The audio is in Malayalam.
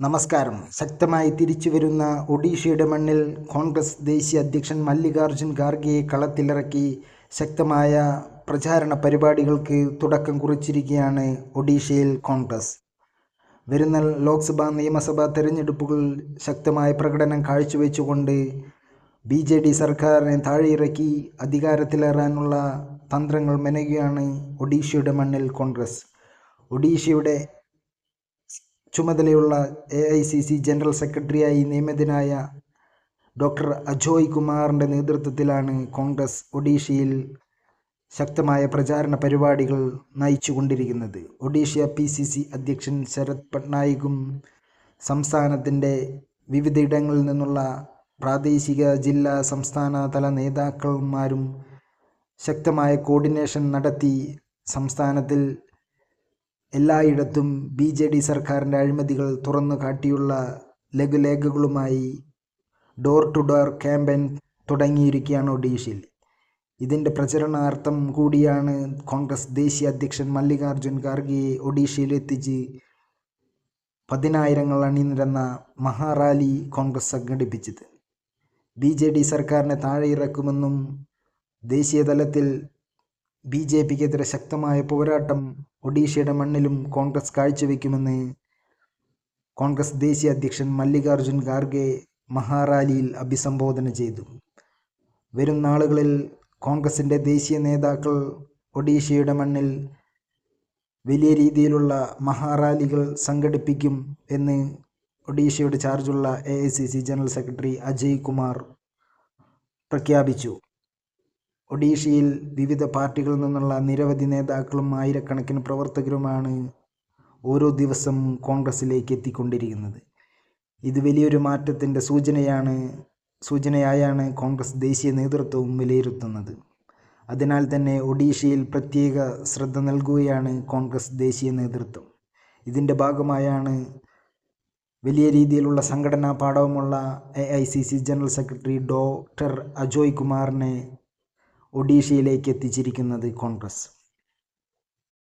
നമസ്കാരം. ശക്തമായി തിരിച്ചു വരുന്ന ഒഡീഷയുടെ മണ്ണിൽ കോൺഗ്രസ് ദേശീയ അധ്യക്ഷൻ മല്ലികാർജുൻ ഖാർഗെയെ കളത്തിലിറക്കി ശക്തമായ പ്രചാരണ പരിപാടികൾക്ക് തുടക്കം കുറിച്ചിരിക്കുകയാണ് ഒഡീഷയിൽ കോൺഗ്രസ്. വരുന്ന ലോക്സഭാ നിയമസഭാ തെരഞ്ഞെടുപ്പുകൾ ശക്തമായ പ്രകടനം കാഴ്ചവെച്ചുകൊണ്ട് ബി ജെ ഡി സർക്കാരിനെ താഴെയിറക്കി അധികാരത്തിലേറാനുള്ള തന്ത്രങ്ങൾ മെനയുകയാണ് ഒഡീഷയുടെ മണ്ണിൽ കോൺഗ്രസ്. ഒഡീഷയുടെ ചുമതലയുള്ള A I C C general സെക്രട്ടറിയായി നിയമിതനായ ഡോക്ടർ അജോയ് കുമാറിന്റെ നേതൃത്വത്തിലാണ് കോൺഗ്രസ് ഒഡീഷയിൽ ശക്തമായ പ്രചാരണ പരിപാടികൾ നയിച്ചുകൊണ്ടിരിക്കുന്നത്. ഒഡീഷ പി സി സി അധ്യക്ഷൻ ശരത് പട്നായികും സംസ്ഥാനത്തിന്റെ വിവിധയിടങ്ങളിൽ നിന്നുള്ള പ്രാദേശിക ജില്ലാ സംസ്ഥാന തല നേതാക്കന്മാരും ശക്തമായ കോർഡിനേഷൻ നടത്തി സംസ്ഥാനത്തിൽ എല്ലായിടത്തും ബി ജെ ഡി സർക്കാരിന്റെ അഴിമതികൾ തുറന്നു കാട്ടിയുള്ള ലഘുലേഖകളുമായി ഡോർ ടു ഡോർ ക്യാമ്പയിൻ തുടങ്ങിയിരിക്കുകയാണ് ഒഡീഷയിൽ. ഇതിന്റെ പ്രചരണാർത്ഥം കൂടിയാണ് കോൺഗ്രസ് ദേശീയ അധ്യക്ഷൻ മല്ലികാർജുൻ ഖാർഗെയെ ഒഡീഷയിലെത്തിച്ച് പതിനായിരങ്ങൾ അണിനിരന്ന മഹാറാലി കോൺഗ്രസ് സംഘടിപ്പിച്ചത്. ബി ജെ ഡി സർക്കാരിനെ താഴെയിറക്കുമെന്നും ദേശീയതലത്തിൽ ദേശീയ തലത്തിൽ ബി ജെ പിക്കെതിരെ ശക്തമായ പോരാട്ടം ഒഡീഷയുടെ മണ്ണിലും കോൺഗ്രസ് കാഴ്ചവെക്കുമെന്ന് കോൺഗ്രസ് ദേശീയ അധ്യക്ഷൻ മല്ലികാർജുൻ ഖാർഗെ മഹാറാലിയിൽ അഭിസംബോധന ചെയ്തു. വരും നാളുകളിൽ കോൺഗ്രസിന്റെ ദേശീയ നേതാക്കൾ ഒഡീഷയുടെ മണ്ണിൽ വലിയ രീതിയിലുള്ള മഹാറാലികൾ സംഘടിപ്പിക്കും എന്ന് ഒഡീഷയുടെ ചാർജുള്ള A I C C general secretary Ajay Kumar പ്രഖ്യാപിച്ചു. ഒഡീഷയിൽ വിവിധ പാർട്ടികളിൽ നിന്നുള്ള നിരവധി നേതാക്കളും ആയിരക്കണക്കിന് പ്രവർത്തകരുമാണ് ഓരോ ദിവസം കോൺഗ്രസ്സിലേക്ക് എത്തിക്കൊണ്ടിരിക്കുന്നത്. ഇത് വലിയൊരു മാറ്റത്തിന്റെ സൂചനയാണ് സൂചനയായാണ് കോൺഗ്രസ് ദേശീയ നേതൃത്വവും വിലയിരുത്തുന്നത്. അതിനാൽ തന്നെ ഒഡീഷയിൽ പ്രത്യേക ശ്രദ്ധ നൽകുകയാണ് കോൺഗ്രസ് ദേശീയ നേതൃത്വം. ഇതിന്റെ ഭാഗമായാണ് വലിയ രീതിയിലുള്ള സംഘടനാ പാഠവുമുള്ള A I C C general secretary doctor Ajoy കുമാറിനെ ഒഡീഷയിലേക്ക് എത്തിച്ചിരിക്കുന്നത് കോൺഗ്രസ്.